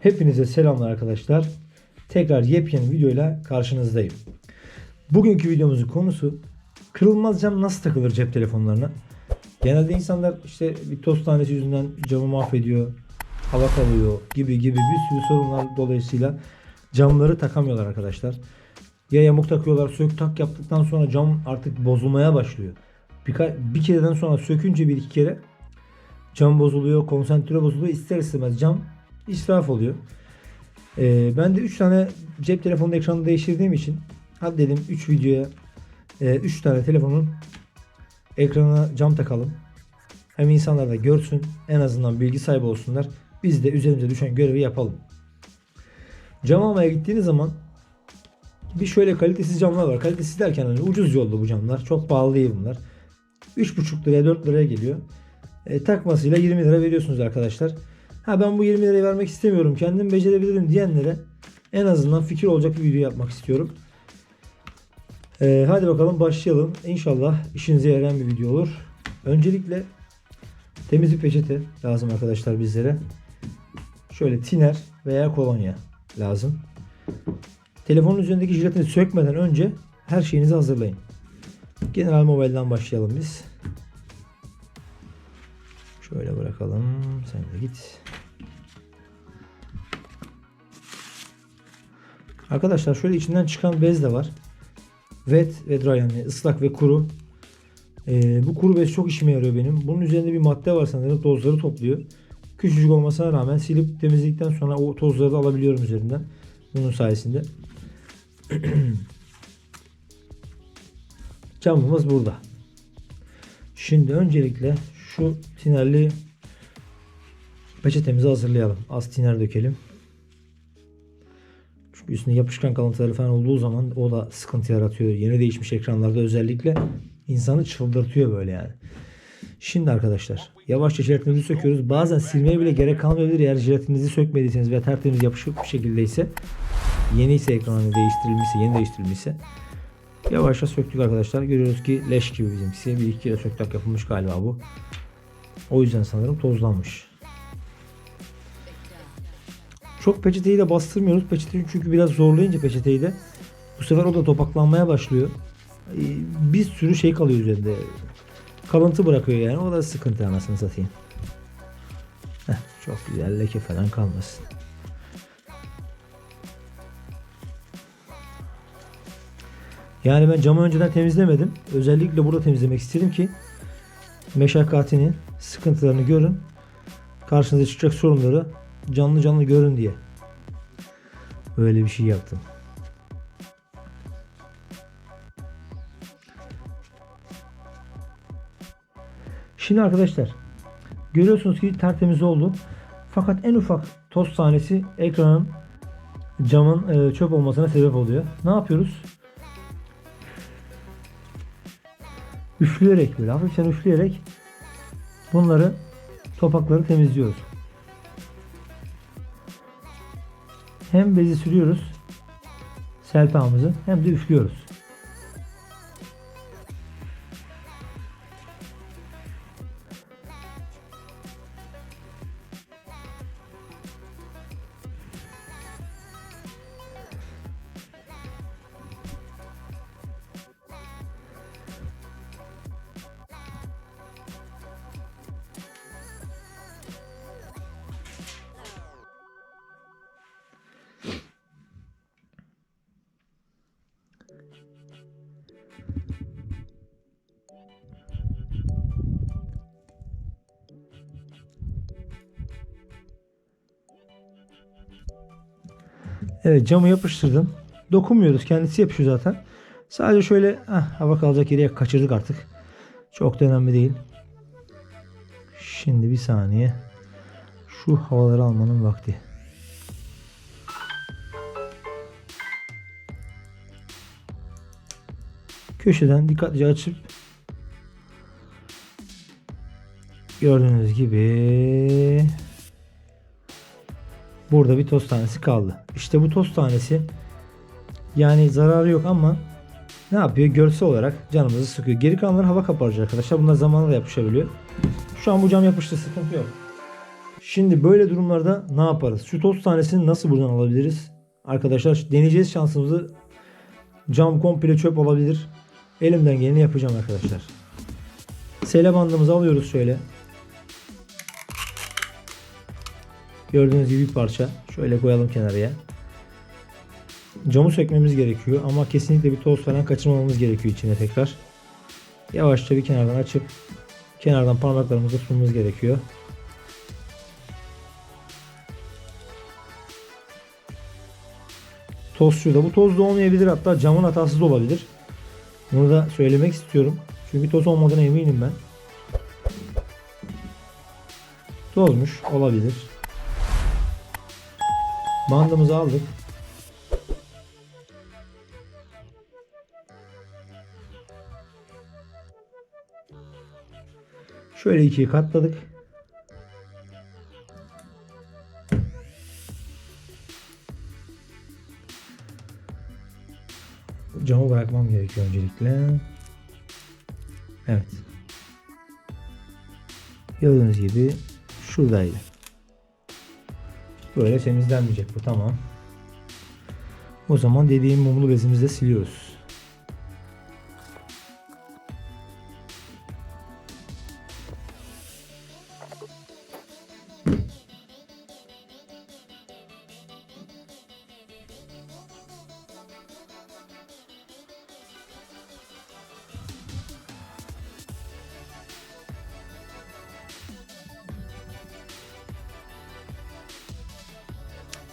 Hepinize selamlar arkadaşlar. Tekrar yepyeni videoyla karşınızdayım. Bugünkü videomuzun konusu kırılmaz cam nasıl takılır cep telefonlarına? Genelde insanlar işte bir toz tanesi yüzünden camı mahvediyor, hava kalıyor gibi gibi bir sürü sorunlar dolayısıyla camları takamıyorlar arkadaşlar. Ya yamuk takıyorlar, sök tak yaptıktan sonra cam artık bozulmaya başlıyor. Birka- bir kereden sonra sökünce bir iki kere cam bozuluyor, konsantre bozuluyor. İster istemez cam israf oluyor. Ee, ben de 3 tane cep telefonu ekranını değiştirdiğim için hadi dedim 3 videoya 3 tane telefonun ekranına cam takalım. Hem insanlar da görsün en azından bilgi sahibi olsunlar. Biz de üzerimize düşen görevi yapalım. Cam almaya gittiğiniz zaman bir şöyle kalitesiz camlar var. Kalitesiz derken hani ucuz yollu bu camlar. Çok pahalı değil bunlar. 3,5 liraya 4 liraya geliyor. E, takmasıyla 20 lira veriyorsunuz arkadaşlar. Ha ben bu 20 lirayı vermek istemiyorum. Kendim becerebilirim diyenlere en azından fikir olacak bir video yapmak istiyorum. E, hadi bakalım başlayalım. İnşallah işinize yarayan bir video olur. Öncelikle temiz bir peçete lazım arkadaşlar bizlere. Şöyle tiner veya kolonya lazım. Telefonun üzerindeki jiletini sökmeden önce her şeyinizi hazırlayın. General Mobile'dan başlayalım biz. Şöyle bırakalım. Sen de git. Arkadaşlar şöyle içinden çıkan bez de var. Wet ve dry yani ıslak ve kuru. Ee, bu kuru bez çok işime yarıyor benim. Bunun üzerinde bir madde var sanırım tozları topluyor. Küçücük olmasına rağmen silip temizledikten sonra o tozları da alabiliyorum üzerinden. Bunun sayesinde. Camımız burada. Şimdi öncelikle şu tinerli peçetemizi hazırlayalım. Az tiner dökelim. Çünkü üstünde yapışkan kalıntıları falan olduğu zaman o da sıkıntı yaratıyor. Yeni değişmiş ekranlarda özellikle insanı çıldırtıyor böyle yani. Şimdi arkadaşlar yavaşça jiletimizi söküyoruz. Bazen silmeye bile gerek kalmayabilir eğer jiletinizi sökmediyseniz ve tertemiz yapışık bir şekildeyse yeni ise ekranı değiştirilmişse yeni değiştirilmişse Yavaşça söktük arkadaşlar. Görüyoruz ki leş gibi bizimkisi. Bir iki kere söktak yapılmış galiba bu. O yüzden sanırım tozlanmış. Çok peçeteyi de bastırmıyoruz. Peçeteyi çünkü biraz zorlayınca peçeteyi de bu sefer o da topaklanmaya başlıyor. Ee, Bir sürü şey kalıyor üzerinde. Kalıntı bırakıyor yani. O da sıkıntı anasını satayım. Heh, çok güzel leke falan kalmasın. Yani ben camı önceden temizlemedim. Özellikle burada temizlemek istedim ki meşakkatini, sıkıntılarını görün. Karşınıza çıkacak sorunları canlı canlı görün diye. Böyle bir şey yaptım. Şimdi arkadaşlar görüyorsunuz ki tertemiz oldu. Fakat en ufak toz tanesi ekranın camın e, çöp olmasına sebep oluyor. Ne yapıyoruz? üfleyerek böyle hafiften üfleyerek bunları topakları temizliyoruz. Hem bezi sürüyoruz selpağımızı hem de üflüyoruz. Evet camı yapıştırdım. Dokunmuyoruz. Kendisi yapışıyor zaten. Sadece şöyle ah, hava kalacak yere kaçırdık artık. Çok da önemli değil. Şimdi bir saniye. Şu havaları almanın vakti. Köşeden dikkatlice açıp gördüğünüz gibi Burada bir toz tanesi kaldı. İşte bu toz tanesi yani zararı yok ama ne yapıyor? Görsel olarak canımızı sıkıyor. Geri kalanları hava kaparıcı arkadaşlar. Bunlar zamanla da yapışabiliyor. Şu an bu cam yapıştı sıkıntı yok. Şimdi böyle durumlarda ne yaparız? Şu toz tanesini nasıl buradan alabiliriz? Arkadaşlar deneyeceğiz şansımızı. Cam komple çöp olabilir. Elimden geleni yapacağım arkadaşlar. Sele bandımızı alıyoruz şöyle. Gördüğünüz gibi bir parça. Şöyle koyalım kenarıya. Camı sökmemiz gerekiyor ama kesinlikle bir toz falan kaçırmamamız gerekiyor içine tekrar. Yavaşça bir kenardan açıp kenardan parmaklarımızı tutmamız gerekiyor. Toz şurada. Bu toz da olmayabilir hatta camın hatası da olabilir. Bunu da söylemek istiyorum. Çünkü toz olmadığına eminim ben. Tozmuş olabilir. Bandımızı aldık. Şöyle ikiye katladık. Camı bırakmam gerekiyor öncelikle. Evet. Gördüğünüz gibi şuradaydı. Böyle temizlenmeyecek bu tamam. O zaman dediğim mumlu bezimizi de siliyoruz.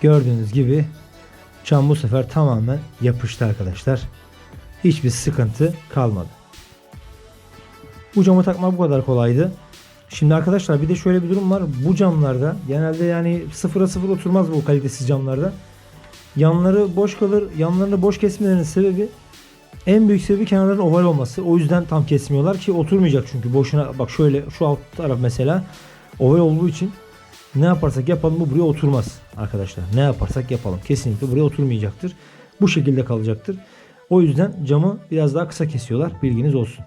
Gördüğünüz gibi cam bu sefer tamamen yapıştı arkadaşlar. Hiçbir sıkıntı kalmadı. Bu camı takmak bu kadar kolaydı. Şimdi arkadaşlar bir de şöyle bir durum var. Bu camlarda genelde yani sıfıra sıfır oturmaz bu kalitesiz camlarda. Yanları boş kalır. Yanlarını boş kesmelerinin sebebi en büyük sebebi kenarların oval olması. O yüzden tam kesmiyorlar ki oturmayacak çünkü boşuna bak şöyle şu alt taraf mesela oval olduğu için ne yaparsak yapalım bu buraya oturmaz arkadaşlar. Ne yaparsak yapalım kesinlikle buraya oturmayacaktır. Bu şekilde kalacaktır. O yüzden camı biraz daha kısa kesiyorlar. Bilginiz olsun.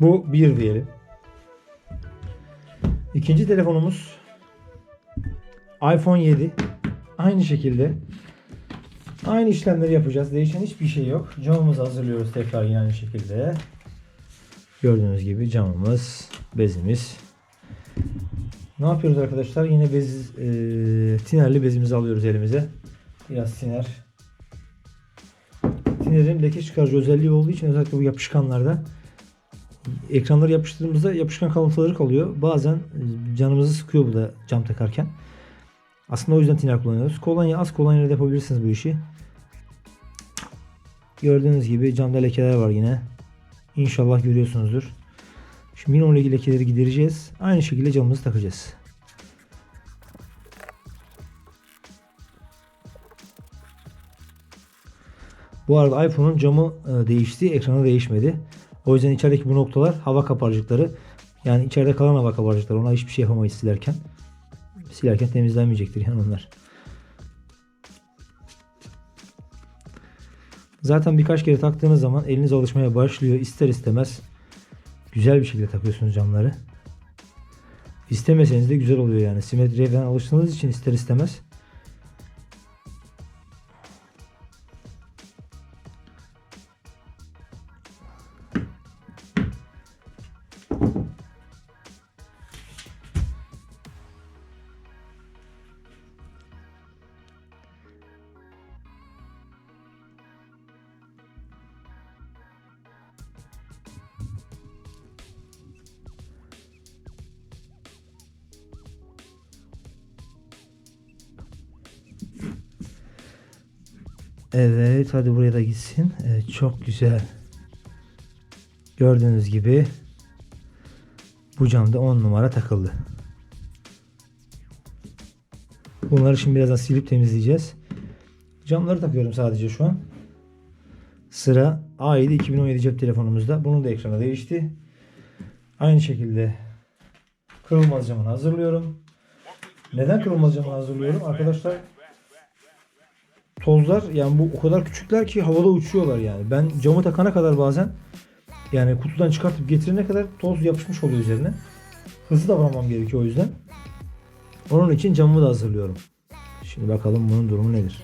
Bu bir diyelim. İkinci telefonumuz iPhone 7. Aynı şekilde Aynı işlemleri yapacağız. Değişen hiçbir şey yok. Camımızı hazırlıyoruz tekrar yine aynı şekilde. Gördüğünüz gibi camımız, bezimiz. Ne yapıyoruz arkadaşlar? Yine bez, e, tinerli bezimizi alıyoruz elimize. Biraz tiner. Tinerin leke çıkarıcı özelliği olduğu için özellikle bu yapışkanlarda ekranları yapıştırdığımızda yapışkan kalıntıları kalıyor. Bazen canımızı sıkıyor bu da cam takarken. Aslında o yüzden tiner kullanıyoruz. Kolonya az kolonya yapabilirsiniz bu işi. Gördüğünüz gibi camda lekeler var yine. İnşallah görüyorsunuzdur. Şimdi yine o lekeleri gidereceğiz. Aynı şekilde camımızı takacağız. Bu arada iPhone'un camı e, değişti, ekranı değişmedi. O yüzden içerideki bu noktalar hava kaparcıkları. Yani içeride kalan hava kaparcıkları. Ona hiçbir şey yapamayız silerken. Silerken temizlenmeyecektir yani onlar. Zaten birkaç kere taktığınız zaman eliniz alışmaya başlıyor. İster istemez güzel bir şekilde takıyorsunuz camları. İstemeseniz de güzel oluyor yani. Simetriye falan alıştığınız için ister istemez. Evet hadi buraya da gitsin. Evet, çok güzel. Gördüğünüz gibi bu camda 10 numara takıldı. Bunları şimdi birazdan silip temizleyeceğiz. Camları takıyorum sadece şu an. Sıra A7 2017 cep telefonumuzda. Bunun da ekranı değişti. Aynı şekilde kırılmaz camını hazırlıyorum. Neden kırılmaz camını hazırlıyorum? Arkadaşlar tozlar yani bu o kadar küçükler ki havada uçuyorlar yani. Ben camı takana kadar bazen yani kutudan çıkartıp getirene kadar toz yapışmış oluyor üzerine. Hızlı davranmam gerekiyor o yüzden. Onun için camımı da hazırlıyorum. Şimdi bakalım bunun durumu nedir.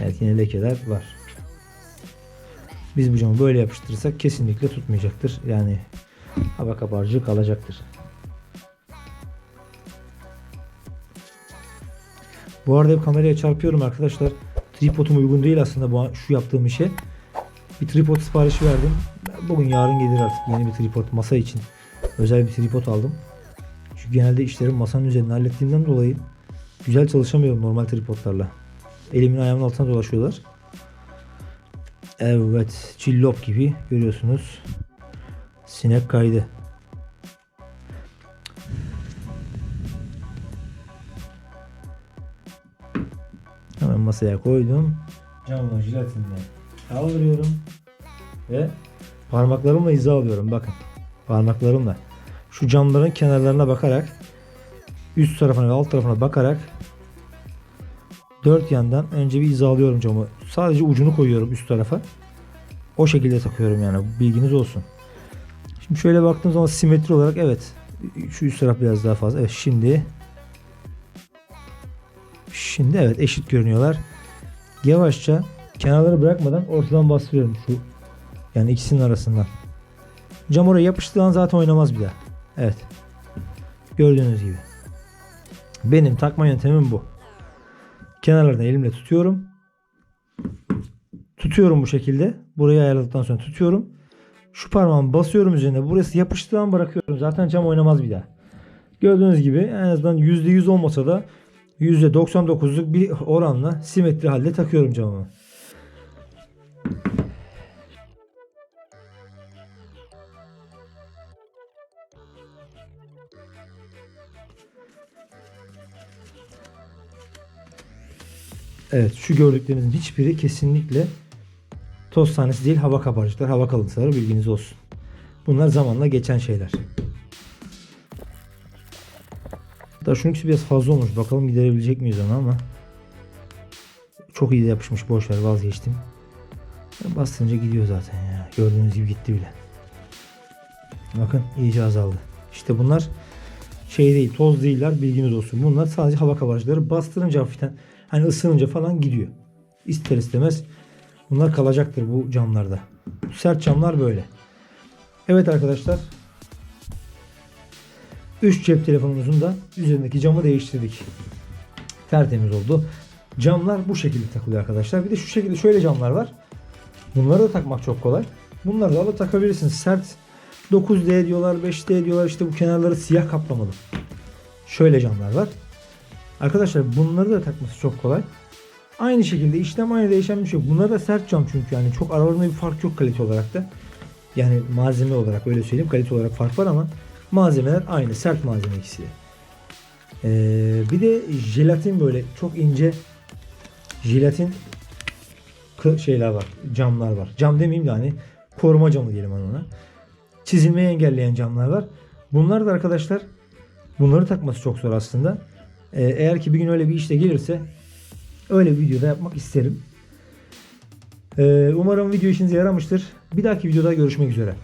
Evet yine lekeler var. Biz bu camı böyle yapıştırırsak kesinlikle tutmayacaktır. Yani hava kabarcığı kalacaktır. Bu arada hep kameraya çarpıyorum arkadaşlar. Tripodum uygun değil aslında bu şu yaptığım işe. Bir tripod siparişi verdim. Bugün yarın gelir artık yeni bir tripod masa için. Özel bir tripod aldım. Çünkü genelde işlerimi masanın üzerinde hallettiğimden dolayı güzel çalışamıyorum normal tripodlarla. Elimin ayağımın altına dolaşıyorlar. Evet, cillop gibi görüyorsunuz. Sinek kaydı. Masaya koydum. Camın jelatinle kaldırıyorum. Ve parmaklarımla hiza alıyorum. Bakın. Parmaklarımla. Şu camların kenarlarına bakarak üst tarafına ve alt tarafına bakarak dört yandan önce bir hizalıyorum camı. Sadece ucunu koyuyorum üst tarafa. O şekilde takıyorum yani. Bilginiz olsun. Şimdi şöyle baktığım zaman simetri olarak evet. Şu üst taraf biraz daha fazla. Evet şimdi Şimdi evet eşit görünüyorlar. Yavaşça kenarları bırakmadan ortadan bastırıyorum şu yani ikisinin arasından. Cam oraya yapıştığı zaten oynamaz bir daha. Evet. Gördüğünüz gibi. Benim takma yöntemim bu. Kenarlardan elimle tutuyorum. Tutuyorum bu şekilde. Burayı ayarladıktan sonra tutuyorum. Şu parmağımı basıyorum üzerine. Burası yapıştığı an bırakıyorum. Zaten cam oynamaz bir daha. Gördüğünüz gibi en azından %100 olmasa da %99'luk bir oranla simetri halde takıyorum camımı. Evet şu gördüklerinizin hiçbiri kesinlikle toz tanesi değil hava kabarcıklar, hava kalıntıları bilginiz olsun. Bunlar zamanla geçen şeyler. Da şununkisi biraz fazla olmuş. Bakalım giderebilecek miyiz onu ama. Çok iyi de yapışmış. Boş ver vazgeçtim. Bastırınca gidiyor zaten ya. Gördüğünüz gibi gitti bile. Bakın iyice azaldı. İşte bunlar şey değil toz değiller bilginiz olsun. Bunlar sadece hava kabarcıkları bastırınca hafiften hani ısınınca falan gidiyor. İster istemez bunlar kalacaktır bu camlarda. Sert camlar böyle. Evet arkadaşlar 3 cep telefonumuzun da üzerindeki camı değiştirdik. Tertemiz oldu. Camlar bu şekilde takılıyor arkadaşlar. Bir de şu şekilde şöyle camlar var. Bunları da takmak çok kolay. Bunları da alıp takabilirsiniz. Sert 9D diyorlar, 5D diyorlar. İşte bu kenarları siyah kaplamalı. Şöyle camlar var. Arkadaşlar bunları da takması çok kolay. Aynı şekilde işlem aynı değişen bir şey. Bunlar da sert cam çünkü yani çok aralarında bir fark yok kalite olarak da. Yani malzeme olarak öyle söyleyeyim kalite olarak fark var ama malzemeler aynı sert malzeme ikisi. Ee, bir de jelatin böyle çok ince jelatin şeyler var camlar var. Cam demeyeyim de hani koruma camı diyelim ona. Çizilmeyi engelleyen camlar var. Bunlar da arkadaşlar bunları takması çok zor aslında. Ee, eğer ki bir gün öyle bir işte gelirse öyle bir videoda yapmak isterim. Ee, umarım video işinize yaramıştır. Bir dahaki videoda görüşmek üzere.